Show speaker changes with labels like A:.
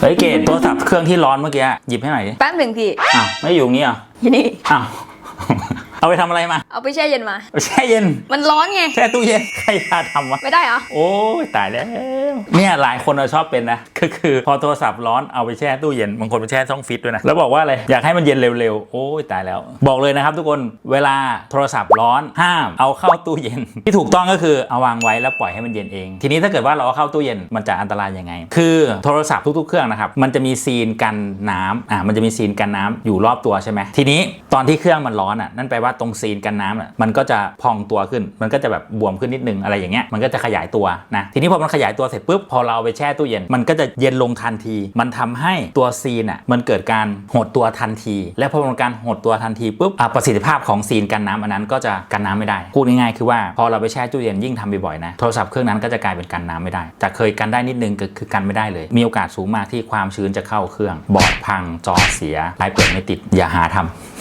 A: เฮ้ยเกดโทรศัพท์เครื่องที่ร้อนเมื่อกี้อะหยิบให้หน่อยดิ
B: แป๊บหนึ่งพี่
A: อ้าวไม่อยู่งี้เหรอ
B: อยู่นี่
A: อ้าว เอาไปทำอะไรมา
B: เอาไปแช่เย็นมา
A: เอาแช่เย็น
B: มันร้อนไง
A: แช่ตู้เย็นใครพาทำวะ
B: ไม่ได้เหรอ
A: โอ้ยตายแล้ว เนี่ยหลายคนเราชอบเป็นนะก็คือพอโทรศัพท์ร้อนเอาไปแช่ตู้เย็นบางคนไปแช่ช่องฟิตด้วยนะแล้วบอกว่าอะไรอยากให้มันเย็นเร็วๆโอ้ยตายแล้ว บอกเลยนะครับทุกคนเวลาโทรศัพท์ร้อนห้ามเอาเข้าตู้เย็น ที่ถูกต้องก็คือเอาวางไว้แล้วปล่อยให้มันเย็นเอง ทีนี้ถ้าเกิดว่าเราเอาเข้าตู้เย็นมันจะอันตรายยังไง คือโทรศัพท์ทุกๆเครื่องนะครับมันจะมีซีนกันน้ำอ่ามันจะมีซีนกันน้ำอยู่รอบตัวใช่ไหมทีนี้ตอนที่เครื่องมันร้อนอะนั่นแปลว่าตรงซีนกันน้ำอะมันก็จะพองตัวขึ้น มันก็จะแบบบวมขึ้นนิดนึงอะไรอย่างเงี้ยมันก็จะขยายตัวนะทีนี้พอมันขยายตัวเสร็จปุ๊บพอเราเอาไปแช่ตู้เย็น มันก็จะเย็นลงทันที มันทำให้ตัวซีนอะมันเกิดการหดตัวทันที และพอมันการหดตัวทันทีปุ๊บประสิทธิภาพของซีนกันน้ำอันนั้นก็จะกันน้ำไม่ได้พูดง่ายๆคือว่าพอเราไปแช่ตู้เย็นยิ่งทำบ่อยๆนะโทรศัพท์เครื่องนั้นก็จะกลายเป็นกันน้ำไม่ได้จากเคยกันได้นิดนึงก็คือกันไม่ได้เลย มีโอกาสสูงมากที่ความชื้นจะเข้าเครื่อง บอร์ดพังจอเสียไลฟ์เปิดไม่ติดอย่าหาทำ